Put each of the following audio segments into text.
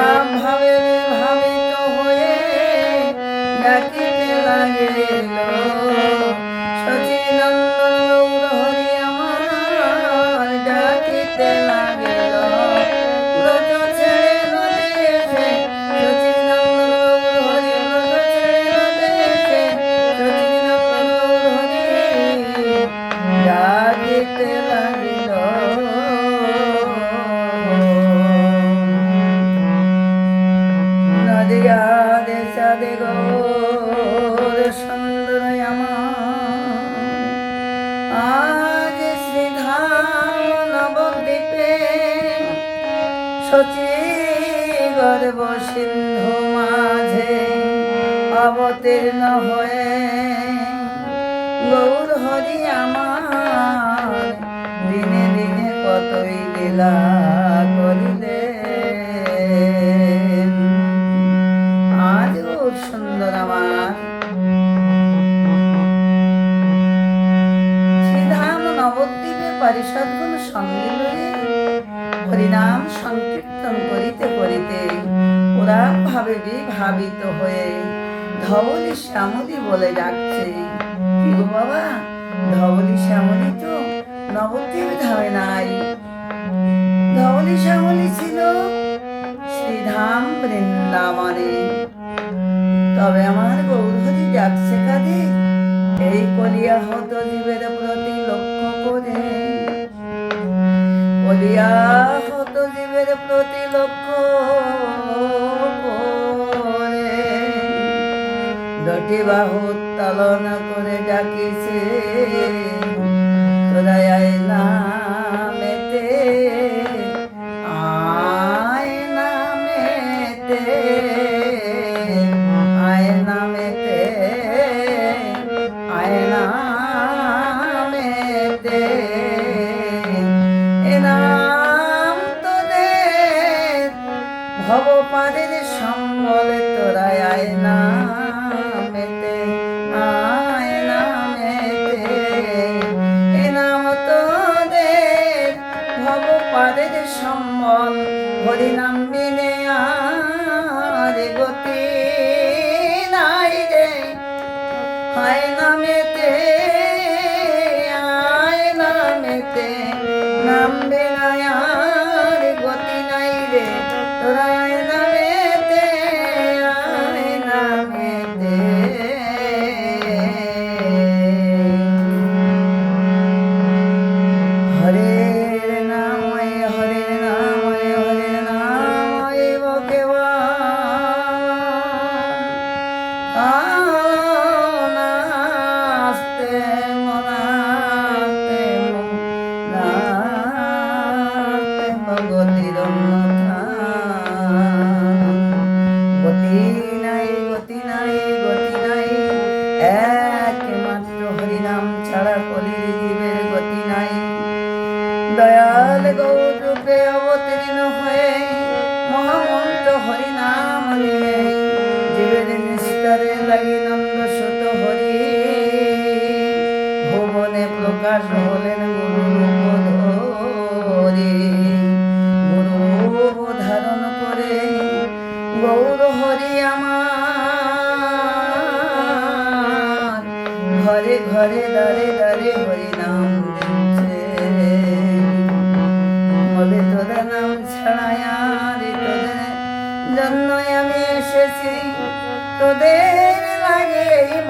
নাম ভাবে ভাবিত হয়ে ডাকিতে লাগে অবতীর্ণ হয়ে গৌর হরি আমার দিনে দিনে কতই লীলা করিলেন। আজ খুব সুন্দর আমার শ্রীধাম নবদ্বীপে পারিষদগুলো সঙ্গে লয়ে হরিনাম সংকীর্তন করিতে করিতে ওরা ভাবে বিভাবিত হয়ে ধবলি শ্যামলি বলে ডাকছে। কি গো বাবা? ধবলি শ্যামলি তো নবদ্বীপ ধামে নাই। ধবলি শ্যামলি ছিল শ্রীধাম বৃন্দাবনে। তবে আমার গৌরহরি ডাকছে কাঁদে এই কলিয়া হত জীবের প্রতি লক্ষ্য করে। কলিয়া হত জীবের প্রতি লক্ষ্য দটি করে ডাকিছে। তোরা আয় ভবপাদের সম্বল হরিনাম বিনে আর গতি নাই রে। হায় নামেতে আয় নামেতে নাম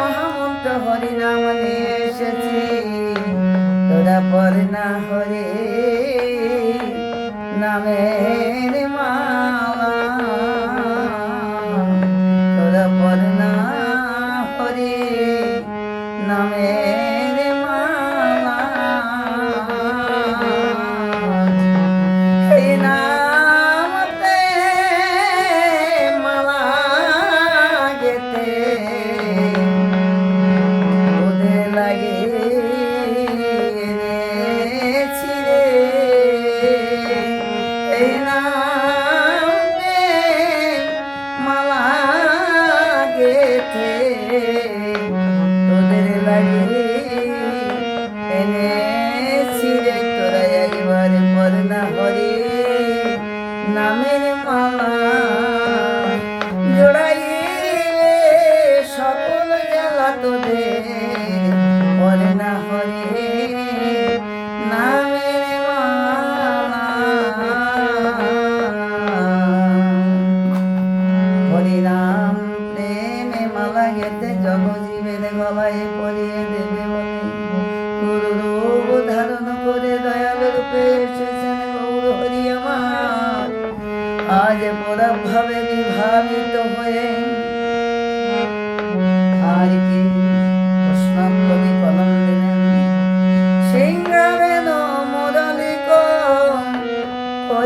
মহামন্ত্র হরি নাম নিয়ে এসেছি। তোরা পর না হরে নামের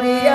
glória.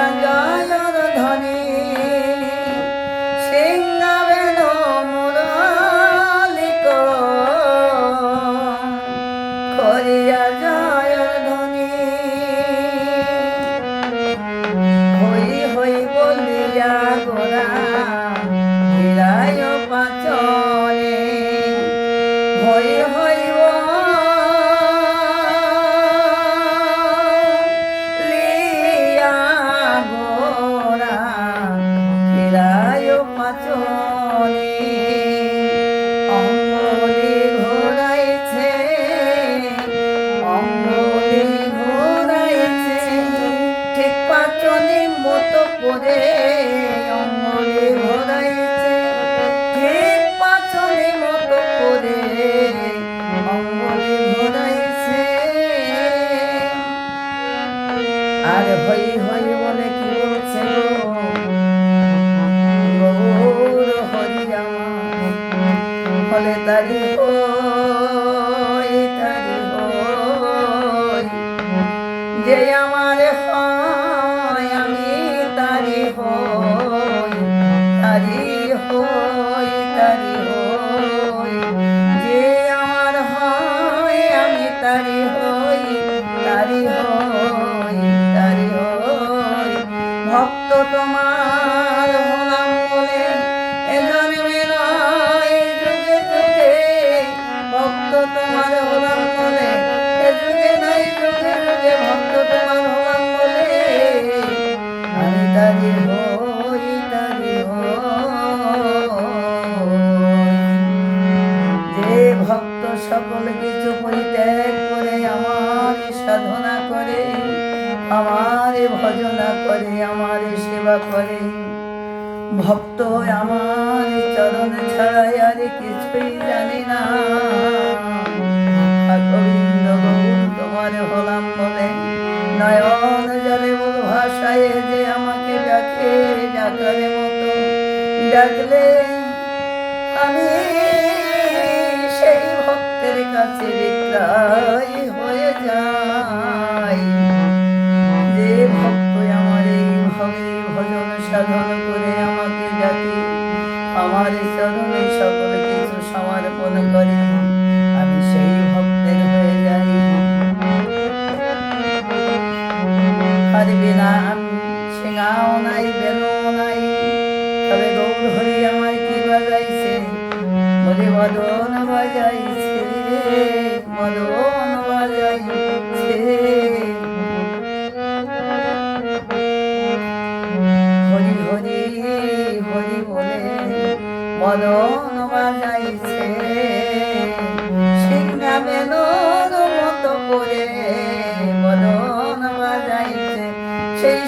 সেই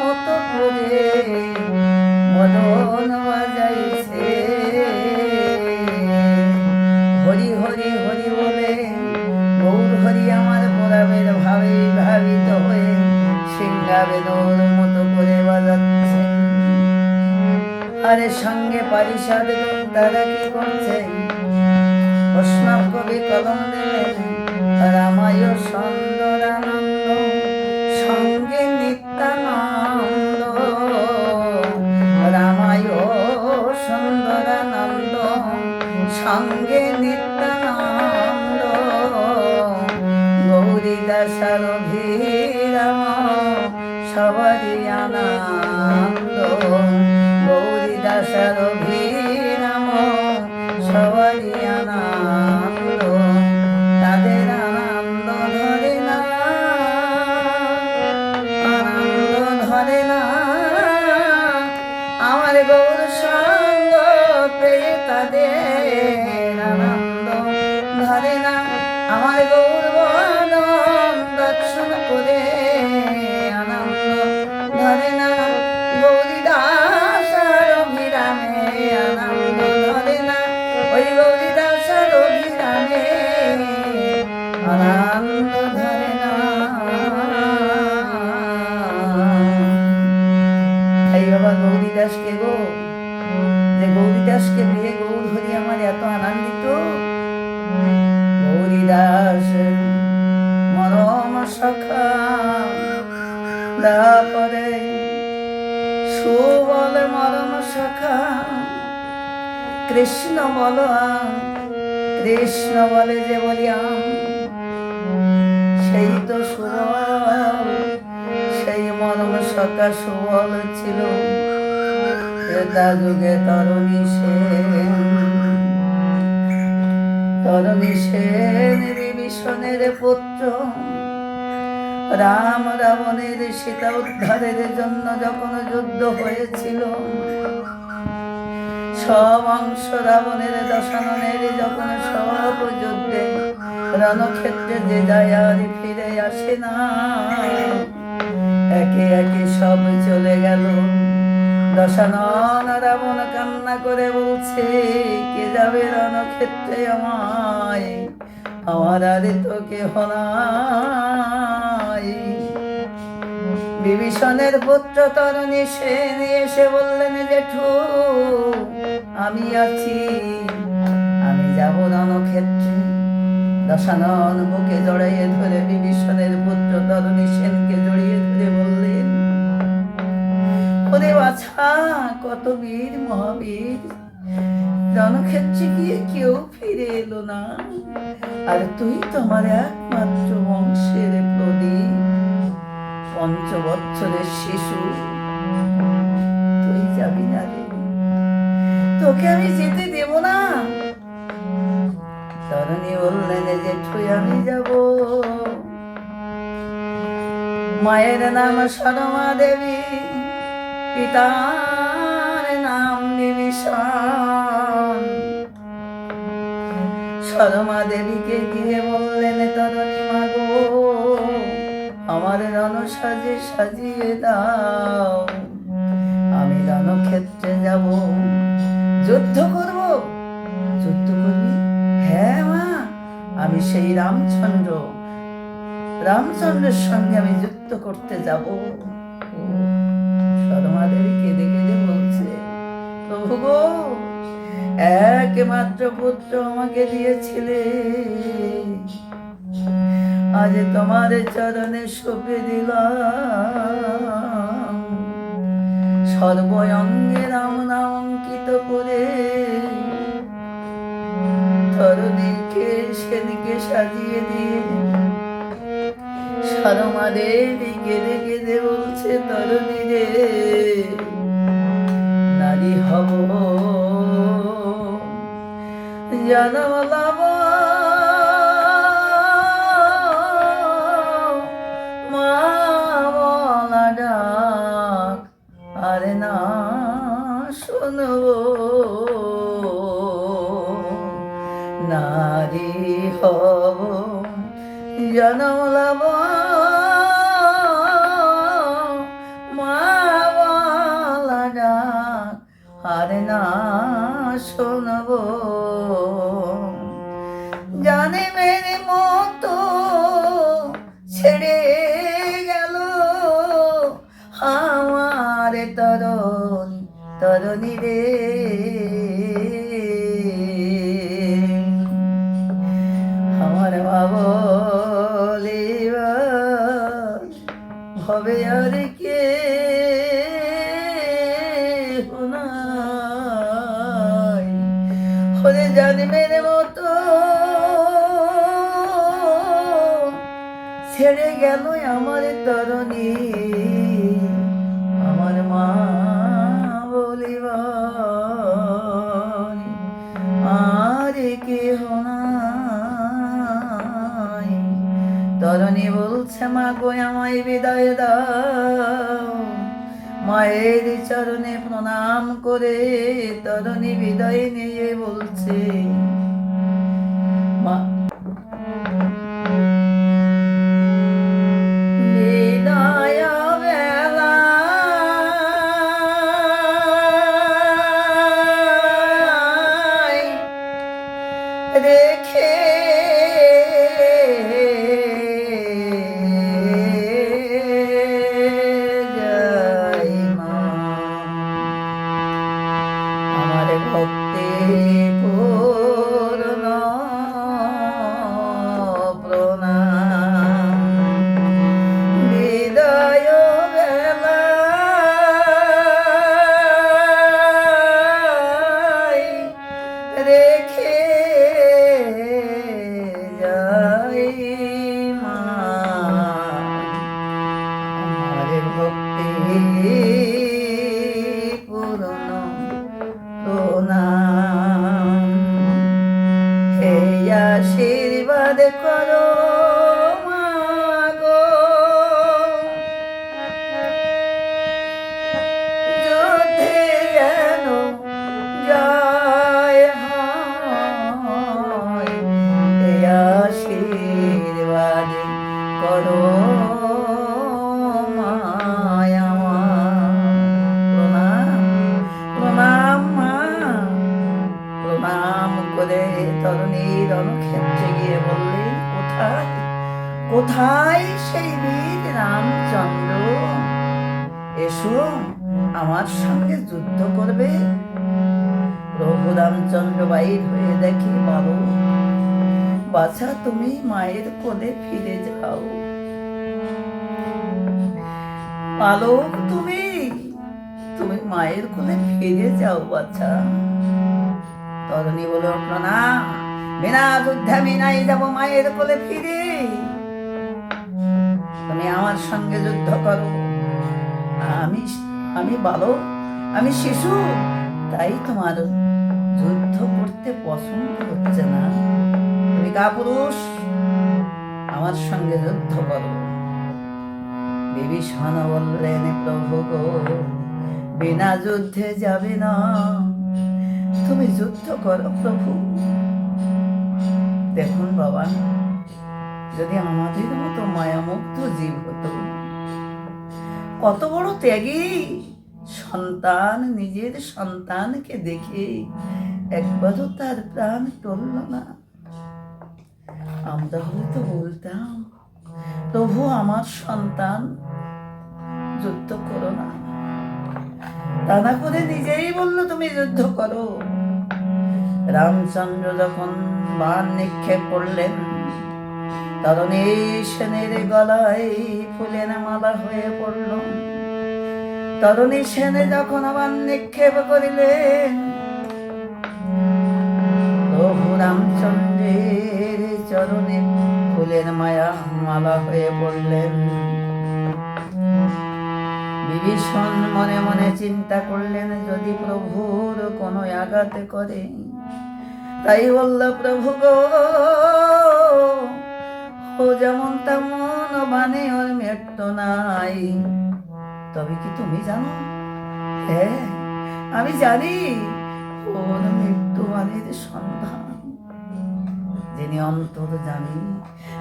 মতো মদন বাজাইছে। হরি হরি হরি বলে, গৌর, হরি আমার ভাবে ভাবিত হয়ে সিংহা মতো করে বাজাচ্ছে। আরে সঙ্গে পারিষদ তারা কি করছে? বৈষ্ণব কবি কলম কৃষ্ণ বল কৃষ্ণ বলে যে বলি সেই তো সেই মরম সখা সুবল ছিল। যুগে তরণী সেন। তরণী সেন বিভীষণের পুত্র। রাম রাবণের সীতা উদ্ধারের জন্য যখন যুদ্ধ হয়েছিল সব অংশ রাবণের দশাননের যখন সব যুদ্ধে রণক্ষেত্রে যে যায় আর ফিরে আসে না, একে একে সব চলে গেল। দশানন রাবণ কান্না করে বলছে, কে যাবে রণক্ষেত্রে আমায়? আমার আরে তো কেহ বিভীষণের পুত্র তরণী সে নিয়ে এসে বললেন, জেঠু আমি আছি, আমি যাব রণক্ষেত্রে। দশানন বুকে জড়াইয়ে ধরে বিভীষণের পুত্র তরুণী সেনকে জড়িয়ে ধরে বললেন কত বীর মহাবীর। রণক্ষেত্রে গিয়ে কেউ ফিরে এলো না। আর তুই তোমার একমাত্র বংশের প্রদীপ, পঞ্চবৎসরের শিশু। তুই যাবি না রে। তোকে আমি যেতে দেব না। তরণী বললেন যে ঠুই আমি যাব। মায়ের নাম সরমা দেবী, পিতার নাম বিভীষণ সরমা দেবীকে গিয়ে বললেন, তরণী, মাগো, আমার রণ সাজে সাজিয়ে দাও। আমি রণক্ষেত্রে যাব। যুদ্ধ করব। যুদ্ধ করবি? হ্যাঁ মা, আমি সেই রামচন্দ্র। রামচন্দ্রের সঙ্গে আমি যুদ্ধ করতে যাব। সরমা দেবী কেঁদে কেঁদে বলছে, প্রভু গো, একমাত্র পুত্র আমাকে দিয়েছিলে। আজ তোমার চরণে সঁপে দিলাম। সর্বঙ্গে রাম নাম অঙ্কিত করে। তরুণীকে সেদিকে সাজিয়ে দিয়ে। সরমা দেবী কেঁদে কেঁদে বলছে, তরুণী রে, নারী হব। জনম নারী হব জনম ডাক আরে না শোনব। জানে মেরে মতো ছেড়ে গেল। আমার তরণ তরণী রে জন্মের মতো। ছেড়ে গেল আমার তরণী। আমার মা বলিবার আর কেহ নাই। তরণী বলছে, মা গো, আমায় বিদায় দাও। মায়ের চরণে প্রণাম করে তরণী বিদায় নিয়ে বলছে রণক্ষেত্রে গিয়ে বললে কোথায়? কোথায় সেই বীর রামচন্দ্র? এসো, আমার সঙ্গে যুদ্ধ করবে। প্রভু রামচন্দ্র বাইর হয়ে দেখি, বাবু, বাছা, তুমি মায়ের কোলে ফিরে যাও। পালক, তুমি তুমি মায়ের কোলে ফিরে যাও, বাছা। তরণী বলে উঠল না বিনা যুদ্ধে আমি নাই যাব মায়ের কোলে ফিরে। তুমি আমার সঙ্গে যুদ্ধ করো। আমি আমি বালক আমি শিশু, তাই তোমার যুদ্ধ করতে পছন্দ হচ্ছে না। তুমি কাপুরুষ, আমার সঙ্গে যুদ্ধ করো। বিভীষণ বললেন, প্রভু গো, বিনা যুদ্ধে যাবে না। তুমি যুদ্ধ করো প্রভু। দেখুন বাবা, যদি আমাদের মতো মায়ামুক্ত জীব হতো, কত বড় ত্যাগী সন্তান, নিজের সন্তানকে দেখে একবারও তার প্রাণ টলল না। আমরা তো বলতাম, প্রভু, আমার সন্তান, যুদ্ধ করো না। তা করে নিজেই বলল, তুমি যুদ্ধ করো। রামচন্দ্র যখন বান নিক্ষেপ করলেন। তরণী সেনের গলায় ফুলের মালা হয়ে পড়ল। তরণী সেনে যখন আবার নিক্ষেপ করিলেন প্রভু রামচন্দ্রের চরণে ফুলের মায়া মালা হয়ে পড়লেন। বিভীষণ মনে মনে চিন্তা করলেন, যদি প্রভুর কোনো আঘাত করে তাই বলল, প্রভু গো, ও যেমন তেমন মানে ওর মৃত্যু নাই। তবে কি তুমি জানো? হ্যাঁ আমি জানি ওর মৃত্যু মানের সন্ধান। যিনি অন্তর জানি,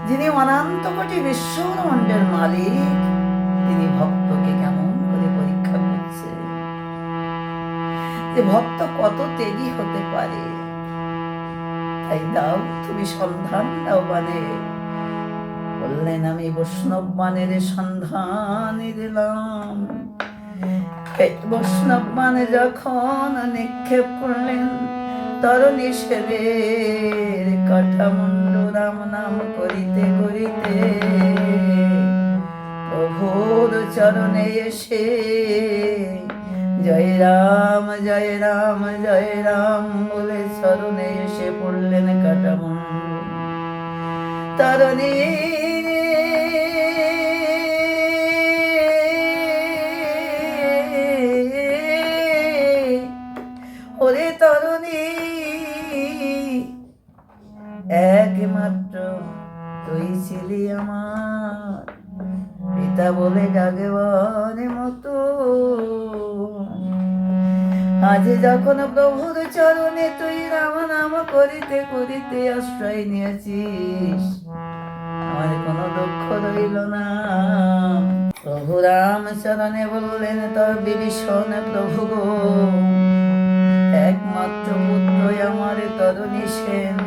যিনি অনন্ত কোটি বিশ্বব্রহ্মাণ্ডের মালিক, তিনি ভক্তকে কেমন করে পরীক্ষা করছে? যে ভক্ত কত তেজি হতে পারে? তাই দাও তুমি সন্ধান দাও মানে বললেন, আমি বৈষ্ণব বানের সন্ধান দিলাম। বৈষ্ণব মানে যখন নিক্ষেপ করলেন, তরণী সেবের কাঠামুন্ড রাম নাম করিতে করিতে প্রভুর চরণে এসে জয় রাম জয় রাম জয় রাম বলে চরণে এসে পড়লেন কাটামুন্ড তরণী ওরে তরণী, একমাত্র তুই ছিলি আমার। পিতা বলে ডাকবার মতো আজ যখন প্রভুর চরণে তুই রাম নাম করিতে করিতে আশ্রয় নিয়েছিস, আমার কোনো দুঃখ রইল না। প্রভু রাম চরণে বললেন, তোর বিভীষণ প্রভু গো, একমাত্র পুত্র আমার তরুণী সেন।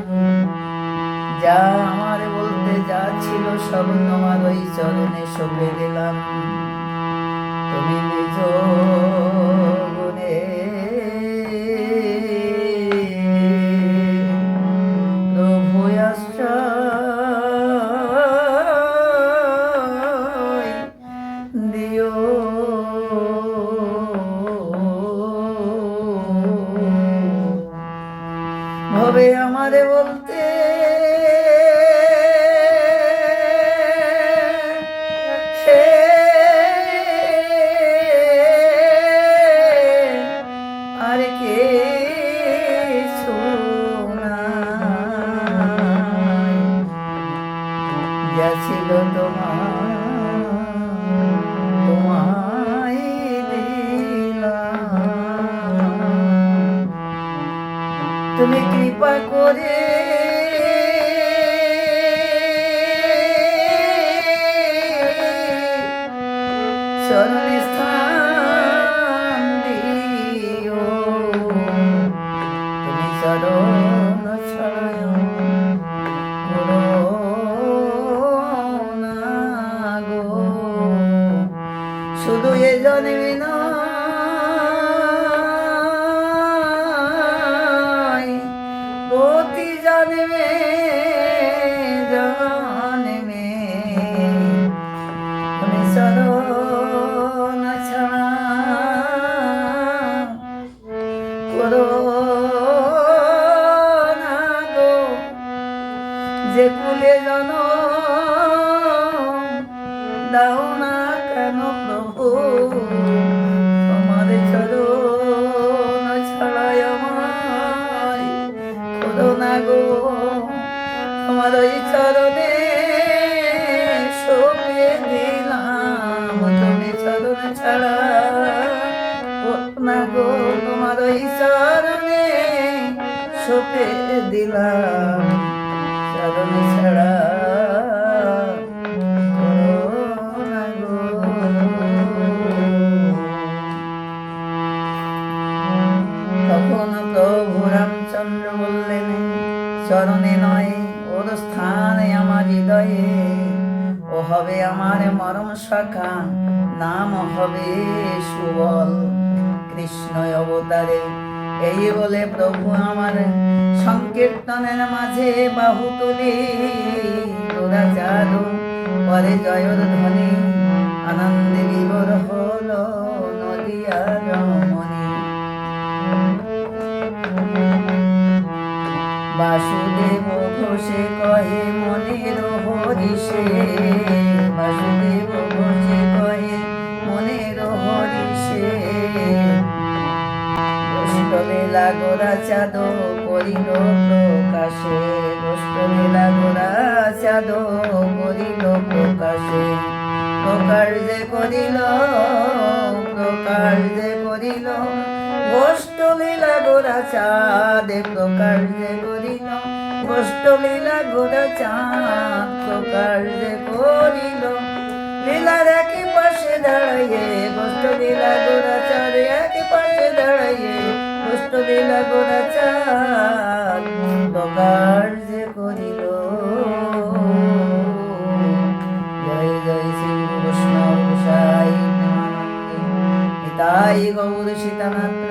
যা আমার বলতে যা ছিল সব তোমার ওই চরণে সঁপে দিলাম। তুমি নিজ ছিল তোমার তুমি কৃপা করে চরণ ছাড়া করো না গো যে কুলে জন দাও না কেন প্রভু তোমার চরণ ছাড়াই আমায় না গো তোমার ওই ওই চরণে সপে দিলাম চরণ ছাড়া। তখন প্রভু রামচন্দ্র চরণে নয়, ওর স্থানে আমার হৃদয়ে, ও হবে আমার মরম শাখা, নাম হবে সুবল কৃষ্ণ অবতারে। এই বলে প্রভু আমার সংকীর্তনের মাঝে বাহু তুলি তোরা জাদু পরে জয়র ধ্বনি আনন্দে বিবর হলো বাসুদেব ঘোষে কহে মনের হরিষে বাসুদেব দুষ্টবেলা গোরা চাঁদ করিল প্রকাশে দুষ্টবেলা গোরা চাঁদ করিল প্রকাশে প্রকার্যে করিল প্রকার্যে করিল গোষ্ঠলীলা গোরা চাঁদে প্রকার্যে করিল গোষ্ঠলীলা গোরা চাঁদ প্রকার্যে করিল। লীলার একই পাশে দাঁড়াইয়ে গোষ্ঠ লীলা গোরা চাঁদ একই পাশে দাঁড়াইয়ে কষ্ট বিলাব না যে করিল। জয় জয় শ্রী কৃষ্ণ সাই পিতাই গৌর সীতানাথ